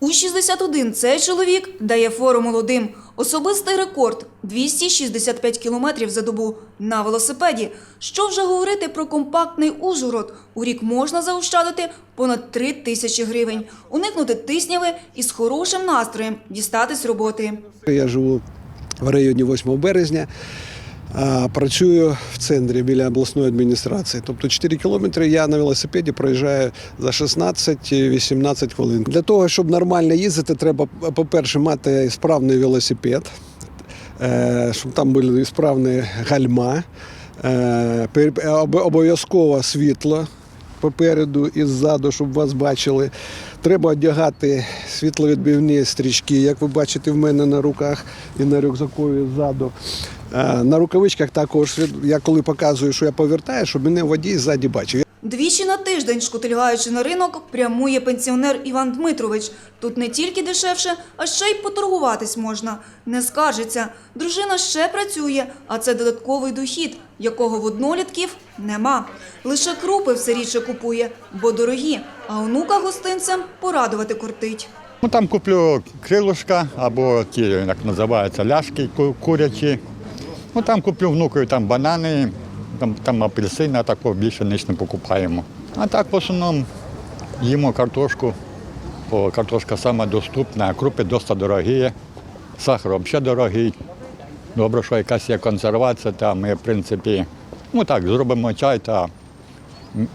У 61 цей чоловік дає фору молодим. Особистий рекорд – 265 кілометрів за добу на велосипеді. Що вже говорити про компактний Ужгород? У рік можна заощадити понад 3 тисячі гривень, уникнути тисняви і з хорошим настроєм дістатись роботи. Я живу в районі 8 березня. Працюю в центрі біля обласної адміністрації. Тобто 4 кілометри я на велосипеді проїжджаю за 16-18 хвилин. Для того, щоб нормально їздити, треба, по-перше, мати справний велосипед, е, щоб там були справні гальма, е, обов'язково світло попереду і ззаду, щоб вас бачили. Треба одягати світловідбивні стрічки, як ви бачите в мене на руках і на рюкзакові ззаду. Е, На рукавичках також я коли показую, що я повертаю, щоб мене водій ззаді бачив. Двічі на тиждень, шкутильгаючи на ринок, прямує пенсіонер Іван Дмитрович. Тут не тільки дешевше, а ще й поторгуватись можна. Не скаржиться. Дружина ще працює, а це додатковий дохід, якого в однолітків нема. Лише крупи все рідше купує, бо дорогі, а онука гостинцем порадувати кортить. Ну, там куплю крилушка або ті, як називаються, ляшки ку- курячі. Ну, там куплю внукові там банани, там, там апельсини, а такого більше ніч не покупаємо. А так в основному їмо картошку, бо картошка сама доступна, а крупи досить дорогі, сахар взагалі дорогий. Добре, що якась є консервація, та ми, в принципі, ну так, зробимо чай та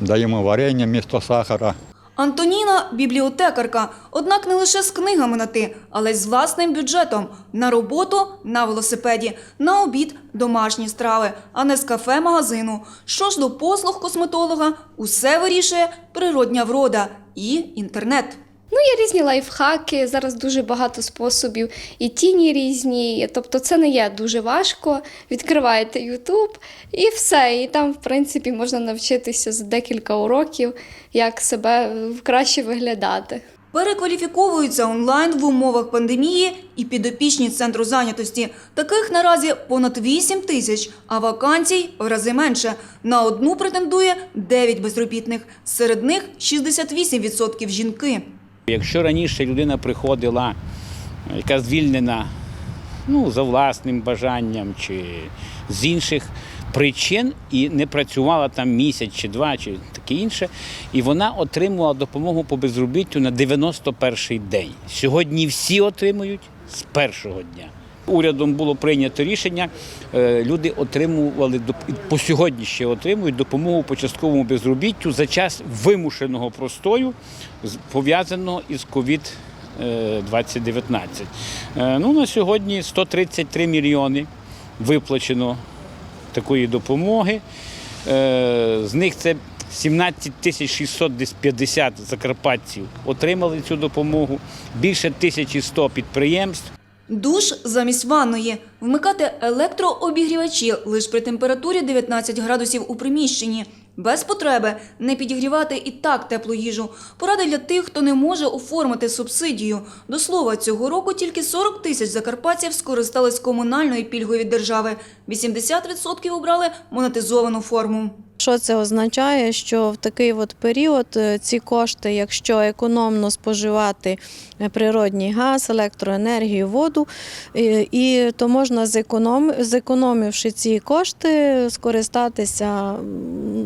даємо варення місто сахара. Антоніна бібліотекарка, однак не лише з книгами на ти, але й з власним бюджетом. На роботу на велосипеді, на обід домашні страви, а не з кафе-магазину. Що ж до послуг косметолога, усе вирішує природня врода і інтернет. Ну, є різні лайфхаки, зараз дуже багато способів, і тіні різні. Тобто це не є дуже важко. Відкриваєте YouTube і все. І там, в принципі, можна навчитися за декілька уроків, як себе краще виглядати. Перекваліфіковуються онлайн в умовах пандемії і підопічні центру зайнятості. Таких наразі понад 8 тисяч, а вакансій в рази менше. На одну претендує 9 безробітних. Серед них 68% жінки. Якщо раніше людина приходила, е, яка звільнена ну, за власним бажанням чи з інших причин і не працювала там місяць чи два, чи таке інше, і вона отримувала допомогу по безробіттю на 91-й день. Сьогодні всі отримують з першого дня. Урядом було прийнято рішення, е, люди отримували по сьогодні ще отримують допомогу по частковому безробіттю за час вимушеного простою, пов'язаного із е, 2019. Е, Ну, на сьогодні 133 мільйони виплачено такої допомоги. Е, З них це 17 тисяч 650 закарпатців отримали цю допомогу, більше 1100 підприємств. Душ замість ванної. Вмикати електрообігрівачі лише при температурі 19 градусів у приміщенні. Без потреби не підігрівати і так теплу їжу. Поради для тих, хто не може оформити субсидію. До слова, цього року тільки 40 тисяч закарпатців скористались комунальною пільгою від держави. 80% обрали монетизовану форму. Що це означає? Що в такий от період е, ці кошти, якщо економно споживати е, природній газ, електроенергію, воду, е, і то можна зеконом, зекономивши ці кошти, скористатися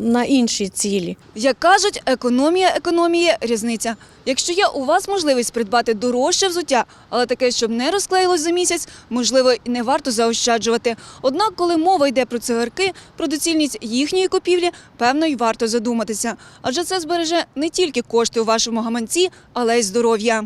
на інші цілі. Як кажуть, економія економії різниця. Якщо є у вас можливість придбати дорожче взуття, але таке, щоб не розклеїлось за місяць, можливо, і не варто заощаджувати. Однак, коли мова йде про цигарки, про доцільність їхньої купівлі, певно, й варто задуматися. Адже це збереже не тільки кошти у вашому гаманці, але й здоров'я.